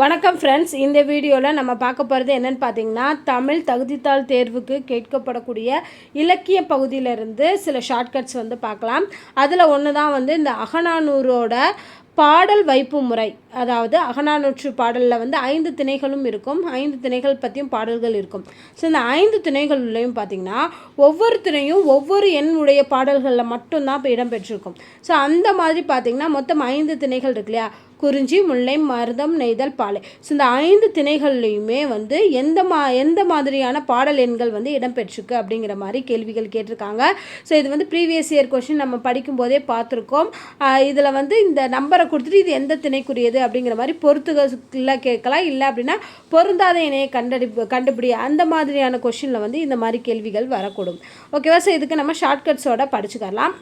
வணக்கம் ஃப்ரெண்ட்ஸ் இந்த வீடியோவில் நம்ம பார்க்க போகிறது என்னென்னு பார்த்தீங்கன்னா தமிழ் தகுதித்தாள் தேர்வுக்கு கேட்கப்படக்கூடிய இலக்கிய பகுதியிலிருந்து சில ஷார்ட்கட்ஸ் வந்து பார்க்கலாம். அதில் ஒன்று தான் வந்து இந்த அகநானூரோட பாடல் வைப்பு முறை. அதாவது அகநானூற்று பாடலில் வந்து ஐந்து திணைகளும் இருக்கும். ஐந்து திணைகள் பற்றியும் பாடல்கள் இருக்கும். ஸோ இந்த ஐந்து திணைகள்லையும் பார்த்திங்கன்னா ஒவ்வொரு திணையும் ஒவ்வொரு எண்ணுடைய பாடல்களில் மட்டும்தான் இப்போ இடம்பெற்றிருக்கும் ஸோ அந்த மாதிரி பார்த்திங்கன்னா மொத்தம் ஐந்து திணைகள் இருக்கு இல்லையா? குறிஞ்சி முல்லை மருதம் நெய்தல் பாலை. ஸோ இந்த ஐந்து திணைகள்லையுமே வந்து எந்த மா எந்த மாதிரியான பாடல் எண்கள் வந்து இடம்பெற்றிருக்கு அப்படிங்கிற மாதிரி கேள்விகள் கேட்டிருக்காங்க. ஸோ இது வந்து ப்ரீவியஸ் இயர் கொஷின் நம்ம படிக்கும்போதே பார்த்துருக்கோம். இதில் வந்து இந்த நம்பரை கொடுத்துட்டு இது எந்த திணைக்குரியது அப்படிங்கிற மாதிரி பொறுத்துகளில் கேட்கலாம். இல்லை அப்படின்னா பொருந்தாத இணையை கண்டடி கண்டுபிடி அந்த மாதிரியான கொஷினில் வந்து இந்த மாதிரி கேள்விகள் வரக்கூடும். ஓகேவா ஸோ இதுக்கு நம்ம ஷார்ட்கட்ஸோட படிச்சுக்கலாம்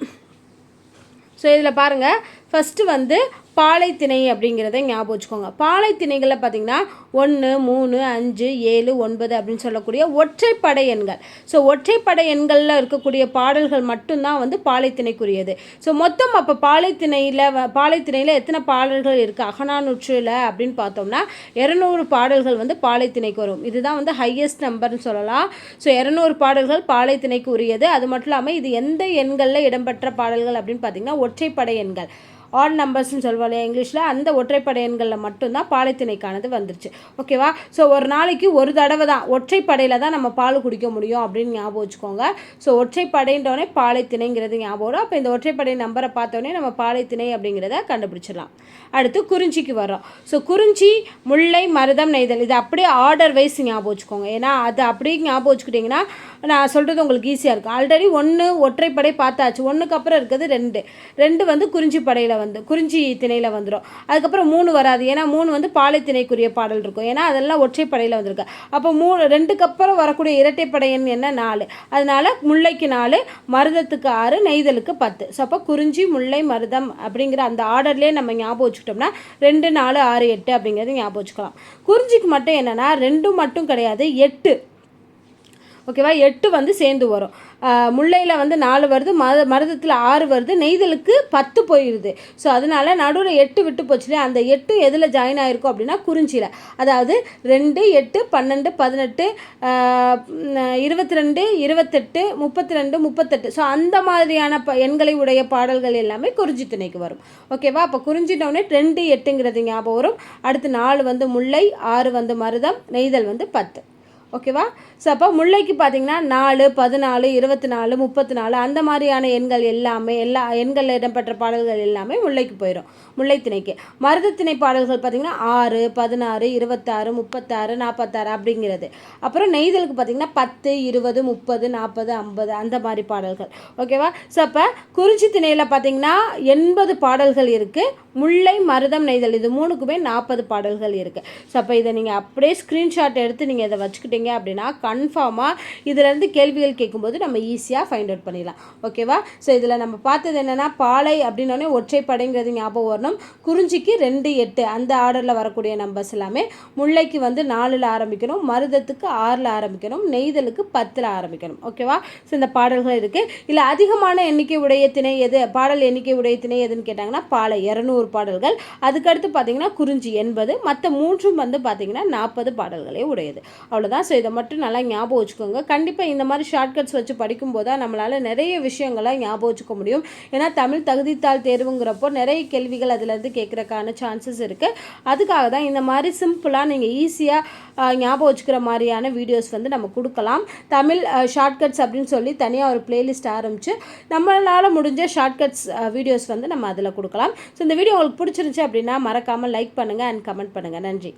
ஸோ இதில் பாருங்கள் ஃபஸ்ட்டு வந்து பாலைத்திணை அப்படிங்கிறத ஞாபகம் வச்சுக்கோங்க. பாலைத்திணைகளில் பார்த்தீங்கன்னா ஒன்று மூணு அஞ்சு ஏழு ஒன்பது அப்படின்னு சொல்லக்கூடிய ஒற்றைப்படை எண்கள். ஸோ ஒற்றைப்படை எண்களில் இருக்கக்கூடிய பாடல்கள் மட்டும்தான் வந்து பாலைத்திணைக்குரியது. ஸோ மொத்தம் அப்போ பாலைத்திணையில் பாலைத்திணையில் எத்தனை பாடல்கள் இருக்குது அகனானூற்றில் அப்படின்னு பார்த்தோம்னா இரநூறு பாடல்கள் வந்து பாலைத்திணைக்கு வரும். இதுதான் வந்து ஹையஸ்ட் நம்பர்னு சொல்லலாம். ஸோ இரநூறு பாடல்கள் பாலைத்திணைக்கு உரியது. அது மட்டும் இல்லாமல் இது எந்த எண்களில் இடம்பெற்ற பாடல்கள் அப்படின்னு பார்த்தீங்கன்னா ஒற்றைப்படை எண்கள். ஆட் நம்பர்ஸ்னு சொல்லுவோம் இல்லையா இங்கிலீஷில்? அந்த ஒற்றைப்படை எண்களில் மட்டும்தான் பாலைத்திணைக்கானது வந்துருச்சு. ஓகேவா ஸோ ஒரு நாளைக்கு ஒரு தடவை தான் ஒற்றைப்படையில் தான் நம்ம பால் குடிக்க முடியும் அப்படின்னு ஞாபகம் வச்சுக்கோங்க. ஸோ ஒற்றைப்படைன்றோடனே பாலைத்திணைங்கிறது ஞாபகம் வரும். அப்போ இந்த ஒற்றைப்படை நம்பரை பார்த்தோன்னே நம்ம பாலைத்திணை அப்படிங்கிறத கண்டுபிடிச்சிடலாம். அடுத்து குறிஞ்சிக்கு வரோம் ஸோ குறிஞ்சி முல்லை மருதம் நெய்தல் இது அப்படியே ஆர்டர் வைஸ் ஞாபகம் வச்சுக்கோங்க. ஏன்னா அது அப்படியே ஞாபகம் வச்சுக்கிட்டிங்கன்னா நான் சொல்கிறது உங்களுக்கு ஈஸியாக இருக்கும். ஆல்ரெடி ஒன்று ஒற்றைப்படை பார்த்தாச்சு. ஒன்றுக்கு அப்புறம் இருக்கிறது ரெண்டு. ரெண்டு வந்து குறிஞ்சி படையில் வந்து குறிஞ்சி திணையில் வந்துடும் அதுக்கப்புறம் மூணு வராது. ஏன்னா மூணு வந்து பாலை திணைக்குரிய பாடல் இருக்கும். ஏன்னா அதெல்லாம் ஒற்றைப்படையில் வந்திருக்கு. அப்போ மூணு ரெண்டுக்கு அப்புறம் வரக்கூடிய இரட்டைப்படையன் என்ன? நாலு. அதனால் முல்லைக்கு நாலு மருதத்துக்கு ஆறு நெய்தலுக்கு பத்து. ஸோ அப்போ குறிஞ்சி முல்லை மருதம் அப்படிங்கிற அந்த ஆர்டர்லேயே நம்ம ஞாபகம் வச்சுக்கிட்டோம்னா ரெண்டு நாலு ஆறு எட்டு அப்படிங்கிறது ஞாபகம் வச்சுக்கலாம். குறிஞ்சிக்கு மட்டும் என்னென்னா ரெண்டும் மட்டும் கிடையாது எட்டு. ஓகேவா? எட்டு வந்து சேர்ந்து வரும். முல்லையில் வந்து நாலு வருது மத மருதத்தில் ஆறு வருது நெய்தலுக்கு பத்து போயிடுது ஸோ அதனால் நடுவில் எட்டு விட்டு போச்சு அந்த எட்டு எதில் ஜாயின் ஆகிருக்கும் அப்படின்னா குறிஞ்சியில். அதாவது ரெண்டு எட்டு பன்னெண்டு பதினெட்டு இருபத்தி ரெண்டு இருபத்தெட்டு முப்பத்தி ரெண்டு முப்பத்தெட்டு. ஸோ அந்த மாதிரியான ப எண்களை உடைய பாடல்கள் எல்லாமே குறிஞ்சி துணைக்கு வரும். ஓகேவா? அப்போ குறிஞ்சிட்டோடனே ரெண்டு எட்டுங்கிறது ஞாபகம் வரும். அடுத்து நாலு வந்து முல்லை ஆறு வந்து மருதம் நெய்தல் வந்து பத்து. ஓகேவா? ஸோ அப்போ முல்லைக்கு பார்த்தீங்கன்னா நாலு பதினாலு இருபத்தி நாலு முப்பத்தி நாலு அந்த மாதிரியான எண்கள் எல்லாமே எல்லா எண்களில் இடம்பெற்ற பாடல்கள் எல்லாமே முல்லைக்கு போயிடும் முல்லைத்திணைக்கு மருதத்திணை பாடல்கள் பார்த்திங்கன்னா ஆறு பதினாறு இருபத்தாறு முப்பத்தாறு நாற்பத்தாறு அப்படிங்கிறது. அப்புறம் நெய்தலுக்கு பார்த்திங்கன்னா பத்து இருபது முப்பது நாற்பது ஐம்பது அந்த மாதிரி பாடல்கள். ஓகேவா? ஸோ அப்போ குறிச்சி திணையில் பார்த்திங்கன்னா எண்பது பாடல்கள் இருக்குது முல்லை மருதம் நெய்தல் இது மூணுக்குமே நாற்பது பாடல்கள் இருக்குது ஸோ அப்போ இதை நீங்கள் அப்படியே ஸ்க்ரீன்ஷாட் எடுத்து நீங்கள் இதை வச்சுக்கிட்டீங்க அப்படின்னா கன்ஃபார்மாக இதிலேருந்து கேள்விகள் கேட்கும்போது நம்ம ஈஸியாக ஃபைண்ட் அவுட் பண்ணிடலாம். ஓகேவா ஸோ இதில் நம்ம பார்த்தது என்னென்னா பாலை அப்படின்னோடனே ஒற்றைப்படைங்கிறது ஞாபகம் வரணும். குறிஞ்சிக்கு ரெண்டு எட்டு அந்த ஆர்டரில் வரக்கூடிய நம்பர்ஸ் எல்லாமே முல்லைக்கு வந்து நாலில் ஆரம்பிக்கணும் மருதத்துக்கு ஆறில் ஆரம்பிக்கணும் நெய்தலுக்கு பத்தில் ஆரம்பிக்கணும். ஓகேவா ஸோ இந்த பாடல்கள் இருக்குது இல்லை அதிகமான எண்ணிக்கை உடைய திணை எது? பாடல் எண்ணிக்கை உடைய திணை எதுன்னு கேட்டாங்கன்னா பாலை இரநூறு பாடல்கள். அதுக்கடுத்து பார்த்தீங்கன்னா குறிஞ்சி எண்பது மற்ற மூன்றும் வந்து பார்த்தீங்கன்னா நாற்பது பாடல்களே உடையது. அவ்வளோதான் ஸோ இதை மட்டும் நல்லா ஞாபகம் வச்சுக்கோங்க. கண்டிப்பாக இந்த மாதிரி ஷார்ட்கட்ஸ் வச்சு படிக்கும்போது தான் நம்மளால் நிறைய விஷயங்களை ஞாபகம் வச்சுக்க முடியும். ஏன்னா தமிழ் தகுதித்தாள் தேர்வுங்கிறப்போ நிறைய கேள்விகள் அதுலேருந்து கேட்குறக்கான சான்சஸ் இருக்குது அதுக்காக தான் இந்த மாதிரி சிம்பிளாக நீங்கள் ஈஸியாக ஞாபகம் வச்சுக்கிற மாதிரியான வீடியோஸ் வந்து நம்ம கொடுக்கலாம். தமிழ் ஷார்ட்கட்ஸ் அப்படின்னு சொல்லி தனியாக ஒரு பிளேலிஸ்ட் ஆரம்பித்து நம்மளால் முடிஞ்ச ஷார்ட்கட்ஸ் வீடியோஸ் வந்து நம்ம அதில் கொடுக்கலாம். ஸோ இந்த வீடியோ உங்களுக்கு பிடிச்சிருந்துச்சு அப்படின்னா மறக்காமல் லைக் பண்ணுங்கள் அண்ட் கமெண்ட் பண்ணுங்கள் நன்றி.